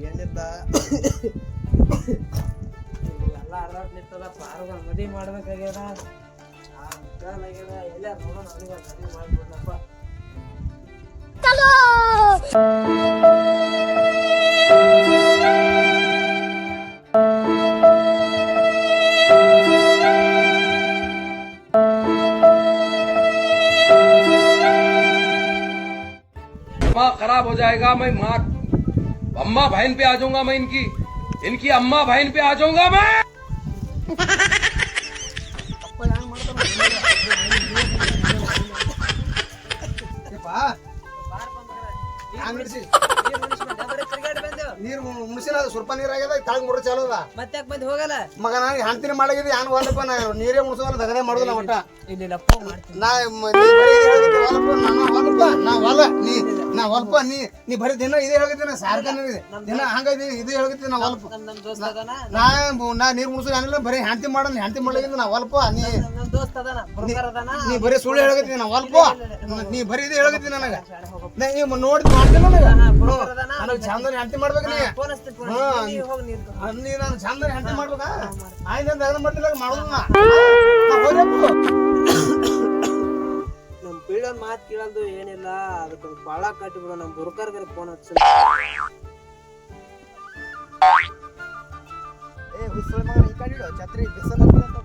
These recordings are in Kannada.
ಏನಿಲ್ಲ ಎಲ್ಲ ಅರ್ಧ ನಿಂತದ ಪಾರ್ವ ಮದುವೆ ಮಾಡ್ಬೇಕಾಗ್ಯದ. खराब हो जाएगा, मैं माँ अम्मा बहन पे आ जाऊँगा मैं इनकी। इनकी अम्मा बहन पे आ जाऊँगा मैं। ಸ್ವಲ್ಪ ನೀರಾಗ್ಯದ ತಾಳಗ್ ಮುಡ್ರ ಚಾಲು ಅದ. ಮತ್ತೆ ಯಾಕೆ ಬಂದು ಹೋಗಲ್ಲ? ಮಗ ನಾನು ಹಂತಿನ ಮಾಡಾಗಿದ್ದೆ ಯಾನ್ ಹೊಲಪ್ಪ ನಾ ನೀರೇ ಮುಣಸೋಲ್ಲ ದಗನೆ ಮಾಡುದಿಲ್ಲ ಒಟ್ಟ. ಇಲ್ಲ ಮಾಡ್ತೀನಿ. ನಾ ನೀ ಬರೀ ಇದೇ ಹೊಲಪ್ಪ ನಾನು ಹೊಲಪ್ಪ ನಾ ಹೊಲ ನೀ. ನಾ ಹೊಲ್ಪ ನೀ ನೀ ಬರೀ ದಿನ ಇದೇ ಹೇಳ್ತಿದ್ದೆ ಸಾರ್ಕ ದಿನ ಹಂಗ ಇದೇ- ಹೇಳ್ತಿದ್ದೆ ನಾ ಅದಾನ. ನಾ ನಾ ನೀರು ಮುಣಸೋದು ಏನಿಲ್ಲ ಬರೀ ಹ್ಯಾಂತಿ ಮಾಡೋಣ ಹ್ಯಾಂತಿ ಮಾಡಾಗಿದ್ದೆ ನಾ ಹೊಲ್ಪ ನೀ ನೀ ಬರೀ ಸುಳ್ಳು ಹೇಳಿದ್ದೀನಿ ನಾ ಹೊಲ್ಪ ನೀ ಬರೀ ಇದೇ ಹೇಳಿದ್ದೀನಿ ನನಗೆ. ನಾ ನೀವು ನೋಡಿ ಮಾಡ್ತೀನಿ ನನಗ. ನನಗೆ ಚಂದನ ಹ್ಯಾಂತಿ ಮಾಡ್ಬೇಕು ನೀ. ನೀ ನಾನು ಚಂದನ ಹ್ಯಾಂತಿ ಮಾಡ್ಬೇಕಾ? ಆಯ್ತು ಅದನ್ನ ಮಾಡ್ತಿಲ್ಲ ಮಾಡೋದು ನಾ ಮಾತ್ ಕೇಳೋದು ಏನಿಲ್ಲ ಅದಕ್ಕೆ ಬಾಳ ಕಟ್ಟಿ ನಮ್ಮ ನಮ್ ಬ್ರೋಕರ್ಗೆ ಫೋನ್ ಹಚ್ಚ ಏ ಹುಸ್ಸುಳ ಮಗನ ಈ ಕಡೆ ಇಡು, ಛತ್ರಿ ಬಿಸಿಲು ಹತ್ತದ.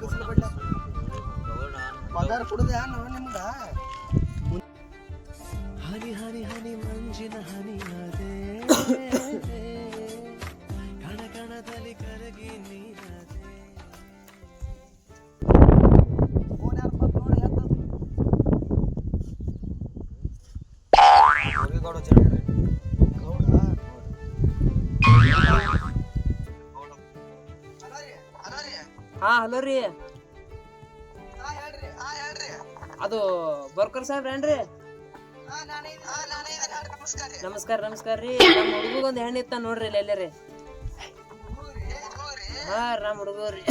ಬಿಸಿಲು ಬಡ್ಡ. ಪಗಾರ ಕೊಡುದ ನಾವು ನಿಮ್ಗ ಹನಿ ಹನಿ ಹನಿ ಮಂಜಿನ ಹನಿ ಕಣ ಹಾ ಹಲೋ ರೀ. ಅದು ಬರ್ಕರ್ ಸಾಹೇಬ್ರ ಏನ್ರಿ? ನಮಸ್ಕಾರ ನಮಸ್ಕಾರ ರೀ. ನಮ್ಮ ಒಂದ್ ಹೆಣ್ಣು ಇತ್ತ ನೋಡ್ರಿ ಇಲ್ಲಿ ರೀ ಹಾ ನಮ್ಮ ಹುಡುಗರಿ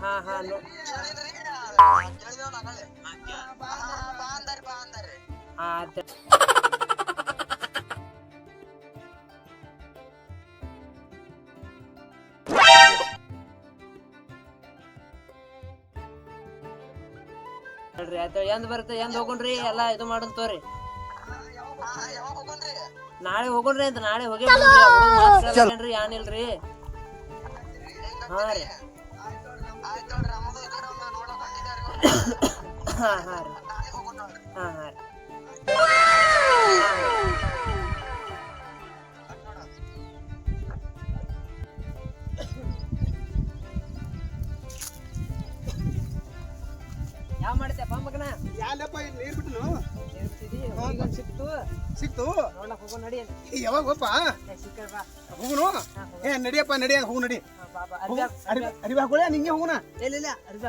ಹಾ ಹಾ ಹಾ ಆಯ್ತು ಎಂದ್ ಬರುತ್ತೆ ಎಂದ್ ಹೋಗೋಣ್ರಿ ಎಲ್ಲ ಇದು ಮಾಡೋಣ ತೋರಿ. ನಾಳೆ ಹೋಗುಣ್ರಿ ಅಂತ ನಾಳೆ ಹೋಗಿ ಏನಿಲ್ರಿ ಹಾ ರೀ. ಹಾ ಹಾ ರೀ. ಹಾ ಹಾ ರೀ. ಇಲ್ಲಿ ನೀರ್ ಹುಡುಗ ಸಿಕ್ತು. ಸಿಕ್ತು? ಹೋಗೋ ನಡಿ ಯಾವಾಗ ಹೋಗಪ್ಪ. ಹೋಗುನು? ಏ ನಡಿಯಪ್ಪ ನಡಿ ಹೋಗು ನಡಿ. ಅರಿವಿ ಹಾಕೊಳ್ಳಿ ನಿಂಗೆ ಹೋಗುನ? ಇಲ್ಲ, ಇಲ್ಲ. ಅರಿವಿ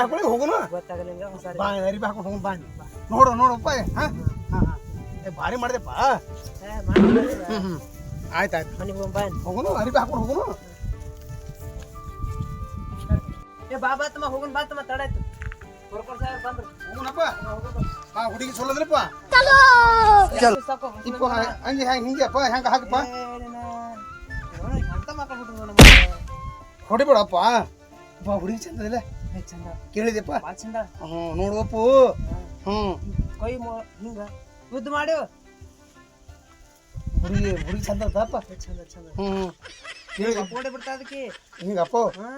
ಹಾಕೊಳ್ಳಿ ಹೋಗುನು? ಅರ್ಬಿ. ಬಾ ಅರಿವಿ ಹಾಕೊಂಡು ಹೋಗು ಬಾ ನೋಡು ನೋಡಪ್ಪ ಹಾ ಹಾ ಭಾರಿ ಮಾಡಿದೆಪ್ಪ. ಆಯ್ತು ಆಯ್ತು. ಹೋಗುನು? ಅರಿವಿ ಹಾಕೊಂಡು ಹೋಗುನು? ಏ, ಬಾ, ಬಾ ತಮ್ಮ, ಹೋಗುನ್ ಬಾ ತಮ್ಮ, ತಡ ಆಯ್ತು. ಬರ್ಕೊಳ್ ಸಾಹೇಬ್ರು ಬಂದ್ರು. ಹೋಗುನಪ್ಪ. ಹಾ ಹುಡುಗಿ ಚಲೋ! ಸಾಕು, ಇಪ್ಪ ಹಂಗೆ ಹಿಂಗೆಪ್ಪ ಹೆಂಗೆ ಹಾಕಪ್ಪ? ಅಂತ ಮಾತಾಡ್ಬಿಟ್ರು ನಮ್ಗೆ. ಹೊಡಿಬೇಡಪ್ಪ. ಬಾ ಹುಡುಗಿ ಚಂದದಿಲ್ಲ. ಏ, ಚಂದ. ಕೇಳಿದೆಪ್ಪ. ಚಂದ. ಹ್ಞೂ ನೋಡುವಪ್ಪು ಹ್ಞೂ ಕೈ ಮೊ ಹಿಂಗ. ಉದ್ದ ಮಾಡು. ಹುಡುಗಿ ಹುಡುಗಿ ಚಂದ ಅದಪ್ಪ ಚಂದ ಚಂದ. ಹ್ಞೂ ಕೇಳಿದೆ. ಫೋಟೋ ಬಿಡ್ತಾ ಅದಕ್ಕೆ. ಹಿಂಗಪ್ಪ. ಹಾ.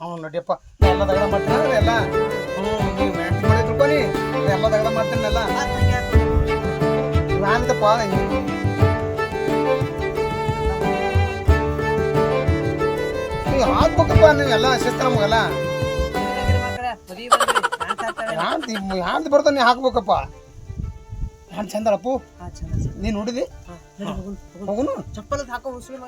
ಹ್ಞೂ ನೋಡಿಯಪ್ಪ ಎಲ್ಲ ದಗಡ ಮಾಡ್ತೀನಿ ಎಲ್ಲ. ಹ್ಞೂ ನೀವು ಮ್ಯಾಟ್ರಿ ಮಾಡಿ ತಿಳ್ಕೊನಿ. ಎಲ್ಲ ದಗಡ ಮಾಡ್ತೀನಿ ಎಲ್ಲ. ಮತ್ತ್ ಹಂಗೆ. ಹಾಕು. ನಾನಿದಪ್ಪ ನೀವು ಹಾಕ್ಬೇಕಪ್ಪ ನೀವು ಎಲ್ಲ ಶಿಸ್ತು ನಮಗೆಲ್ಲ. ಯಾಂತ ಯಾಂತ ಬರ್ತಾನೆ ನೀ ಹಾಕ್ಬೇಕಪ್ಪ. ಹ್ಯಾಂತ ಚಂದಳಪ್ಪು ಹಾ, ಚಂದ ಚಂದ. ನೀನು ನೋಡಿದಿ? ಹೋಗುನು ಚಪ್ಪಲ್ ಹಾಕೋ ಮುಸ್ಲಿ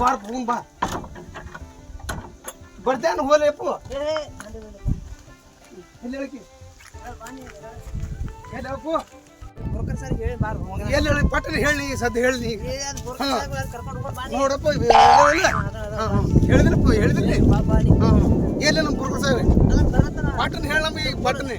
ಬಾರ್ ಹೋಗುನ್ ಬಾ. ಬರ್ತೇನೆ ಹೋಲೇಪು ಎಲ್ಲಿ ಹೇಳಿ ಬಾರ್ ಎಲ್ಲಿ ಹೇಳಿ ಪಟ್ಟಣ ಹೇಳಿ ಸದ್ಯ ಹೇಳಿ ನೋಡಪ್ಪ. ಹೇಳಿದ್ರಪ್ಪ ಹೇಳಿದ್ರಿ ಎಲ್ಲಿ ನಮ್ಮ ಗುರುಗಳು ಸಾಹೇಬ್ರೆ ಪಟ್ಟಣ ಹೇಳ ನಮಗೆ ಈಗ ಪಟ್ಟಣೆ.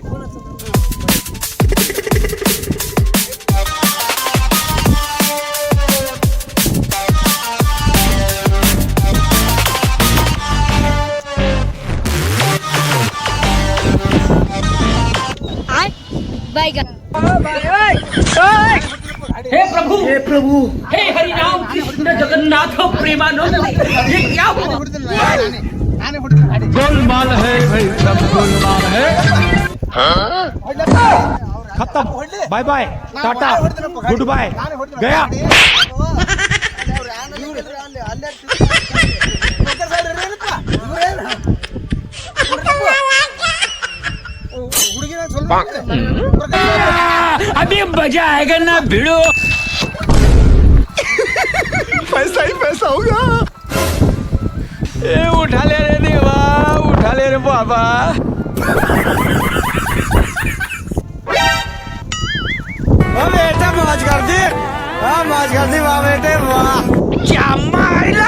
प्रभु हे प्रभु हे हरि राम कृष्ण जगन्नाथ प्रेमानंद ये क्या हुआ गोलमाल है भाई सब गोलमाल है खत्म bye bye tata good bye गया अभी मज़ा आएगा ना भिड़ो होगा ए, उठा ले रे देवा, उठा ले रे बाबा। बेटा, मौज कर दी। हाँ मौज कर दी, वाह बेटे, वाह। क्या मारा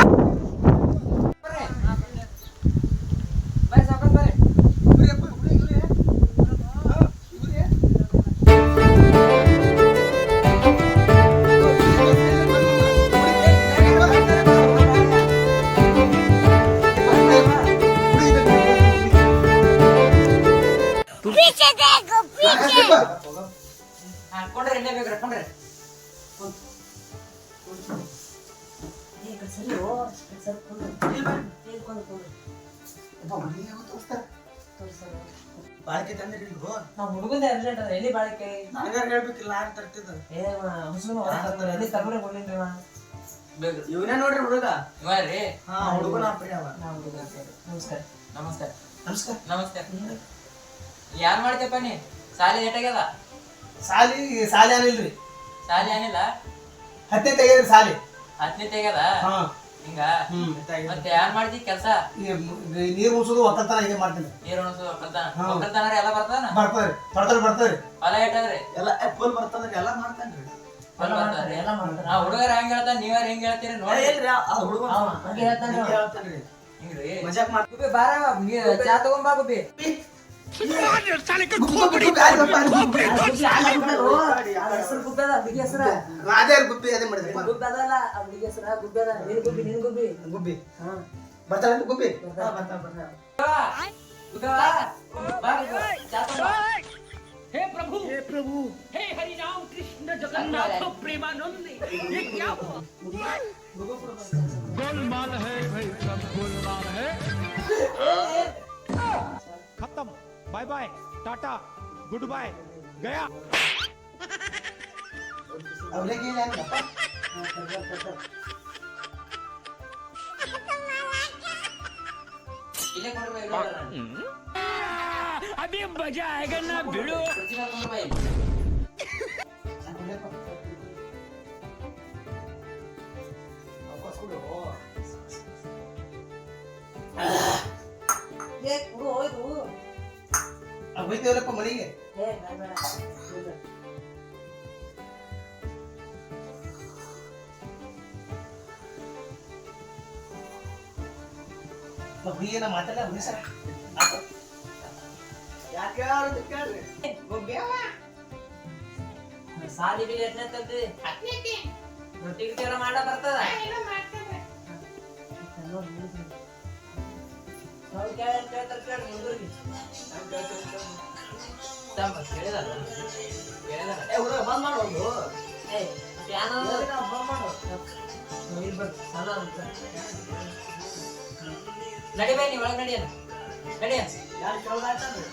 ಕೊಂಡ್ರೆ ಎಣ್ಣೆ ಬೇಕ್ರಿ ಕೊಂಡ್ರೆ. ಬಾಳಿಕೆ ತಂದಿರಿ ನಾವ್ ಹುಡುಗಂದ ಅರ್ಜೆಂಟ್ ಅದ ಎಲ್ಲಿ ಬಾಳಿಕೆ? ನನಗಾರ ಹೇಳ್ಬೇಕಿಲ್ಲ ಯಾರು ತರ್ತಿದ್ದ. ಏ ಹುಸುನು ಎಲ್ಲಿ ತಗೊಂಡ್ರೆ ಕೊಡ್ಲಿನ್ರಿ ಅವ ಇವನೇ ನೋಡ್ರಿ ಹುಡುಗ. ರೀ. ಹಾ ಹುಡುಗನ ಪ್ರಿಯ ಅವ. ನಾ ಹುಡುಗ ನಮಸ್ಕಾರ. ನಮಸ್ಕಾರ. ನಮಸ್ಕಾರ. ನಮಸ್ಕಾರ ಯಾರು ಮಾಡ್ತೇಪ್ಪ ನೀ? ಸಾಲಿ ಏಟಾಗ್ಯದ ಸಾಲಿ ಸಾಲಿ ಏನಿಲ್ರಿ ಸಾಲಿ ಏನಿಲ್ಲ ಹತ್ತನೇ ತೆಗೆದ್ರಿ ಸಾಲಿ. ಹತ್ತನೇ ತೆಗ್ಯದ? ಹಾ. ಹಿಂಗ? ಹ್ಮ್ ಮತ್ತೆ ಯಾರ್ ಮಾಡ್ತಿ ಕೆಲ್ಸ? ನೀರು ಮುಸುದು ಒಕ್ಕಲ್ತನ ಹೀಗೆ ಮಾಡ್ತೀನಿ. ನೀರು ಉಣಸು ಒಕ್ಕಲ್ತನ. ಒಕ್ಕಲ್ತನ ಎಲ್ಲ ಬರ್ತಾನ ಬರ್ತಾರೆ ತೊಡ್ತಾರೆ ಬರ್ತಾರೆ ಹೊಲ ಏಟಾದ್ರಿ ಎಲ್ಲ ಫುಲ್ ಬರ್ತದ್ರಿ ಎಲ್ಲ ಮಾಡ್ತಾನ್ರಿ. ಫುಲ್ ಬರ್ತಾರ್ರಿ ಎಲ್ಲ ಮಾಡ್ತಾರ ಆ ಹುಡುಗರ ಹೆಂಗ್ ಹೇಳ್ತಾನ ನೀವ್ಯಾರ ಹೆಂಗ್ ಹೇಳ್ತೀರಿ ನೋಡಿ ಇಲ್ರಿ ಆ ಹುಡುಗ ಹಂಗೆ ಹೇಳ್ತಾನ್ರಿ ಹಿಂಗ್ರಿ. ಮಜಾಕ್ ಗುಬ್ಬಿ ಬಾರ ಚಾ ತಗೊಂಬಾ ಗುಬ್ಬಿ. ಹೆಸರು ಗುಬ್ಬಿ ಅದ ಹುಡುಗಿ ಹೆಸರ ಅದೇ ಗುಬ್ಬಿ ಅದೇ ಮಾಡಿದ್ರಿ ಗುಬ್ಬಿ ಅದಲ್ಲ ಆ ಹುಡುಗಿ ಹೆಸರ ಗುಬ್ಬಿ ಅದ ನಿನ್ ಗುಬ್ಬಿ ನಿನ್ ಗುಬ್ಬಿ ಗುಬ್ಬಿ ಹಾ ಬರ್ತಾಳೆ ಗುಬ್ಬಿ हे प्रभु हे प्रभु हे हरि राम कृष्ण जगन्नाथ प्रेमानंद ये क्या हुआ गोलमाल है भाई सब गोलमाल है खत्म bye bye tata good bye गया हाँ, अभी मज़ा आएगा ना भिड़ो। ಹೋಯ್ತೇವಲ್ಲಪ್ಪ ಮನೆಗೆ? ಹುಯ್ಯನ ಮಾತಲ್ಲ? ಹುಡುಗಿ ಸರ. ಸಾಲಿ ಬಿಲ್ ಎಷ್ಟನೇ ರೊಟ್ಟಿ ಗಿಟ್ಟಿ ಎಲ್ಲ ಮಾಡ ಬರ್ತದ? ನಡಿ ಬೈ ನೀ ಒಳಗ್ ನಡಿಯ ನಡಿಯ ಯಾರು ಕೇಳೋದಾಯ್ತಂದ್ರೆ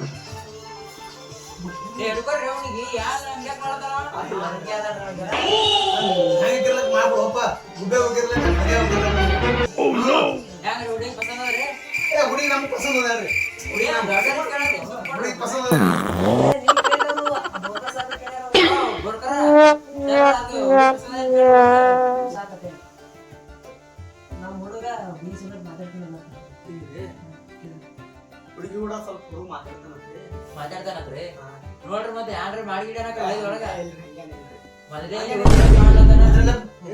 ಏ ಹಿಡ್ಕೊಳ್ರಿ ಅವ್ನಿಗೆ. ಯಾರು ಹಂಗೆ ಮಾಡ್ತಾರ ಹಂಗೆ. ಹಂಗಿರ್ಲಕ್ ಮಾಡ್ಬಿಡಪ್ಪ ಗುಡ್ಡೆ ಹೋಗಿರ್ಲಿ ಮನೆ ಹೋಗಿರ್ಲಿ ಹೆಂಗ್ರಿ ಹುಡುಗಿ ಅದ್ರಿ ನಮ್ಗೆ ಪಸಂದ ಅದಾಳ್ರಿ ಹುಡುಗಿ ಪಸಂದ್ ಹುಡುಗ ಕೂಡ ಸ್ವಲ್ಪ ಹುಡುಗ ಮಾತಾಡ್ತಾನಂತೆ ಮಾತಾಡ್ತಾನಂತ್ರಿ ನೋಡ್ರಿ ಮತ್ತೆ ಯಾನ್ರಿ ಮಾಡಿಗಿಡನಕ ಒಳಗ ಮೊದಲೇ ಮಾಡ್ಲತ್ತಾನ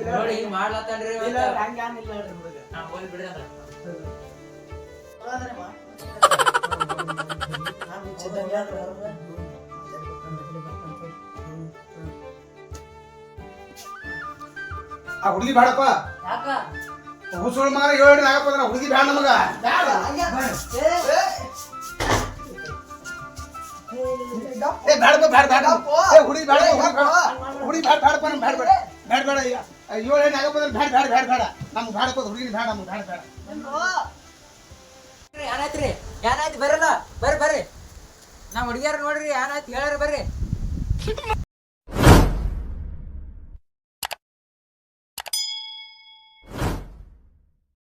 ನೋಡಿ ಹಿಂಗ್ ಮಾಡ್ಲತ್ತಾನ್ರಿ ನಾ ಹೋಗಿ ಬಿಡ್ರಿ ಅಂದ್ರ ಆ ಹುಡುಗಿ ಬೇಡಪ್ಪ. ಯಾಕ ಹುಸುಳು ಮಗ ಹೇಳಿ ನಾಗಪ್ಪ ಅಂದ್ರೆ ಹುಡುಗಿ ಬೇಡ ನಮಗ. ಏ, ಬೇಡಪ್ಪ, ಬೇಡ ಬೇಡ. ಏ, ಹುಡುಗಿ ಬೇಡ ಹುಡುಗಿ ಬೇಡ, ಬೇಡಪ್ಪ, ನಮ್ಗೆ ಬೇಡ ಬೇಡ. ಬೇಡ ಬೇಡ, ಏಳು ಏನು ಆಗಪ್ಪ ಅಂದ್ರೆ ಬೇಡ ಬೇಡ ಬೇಡ ಬೇಡ. ನಮ್ಗೆ ಬೇಡಪ್ಪ ಹುಡುಗಿ ಬೇಡ, ನಮ್ಗೆ ಬೇಡ ಬೇಡ. ಏನಾಯ್ತ್ರಿ ಏನಾಯ್ತು ಬರಲ್ಲ ಬರ್ರಿ ಬರ್ರಿ. ನಮ್ಮ ಹುಡುಗಿಯರ್ ನೋಡ್ರಿ ಏನಾಯ್ತು ಹೇಳ್ರಿ ಬರ್ರಿ.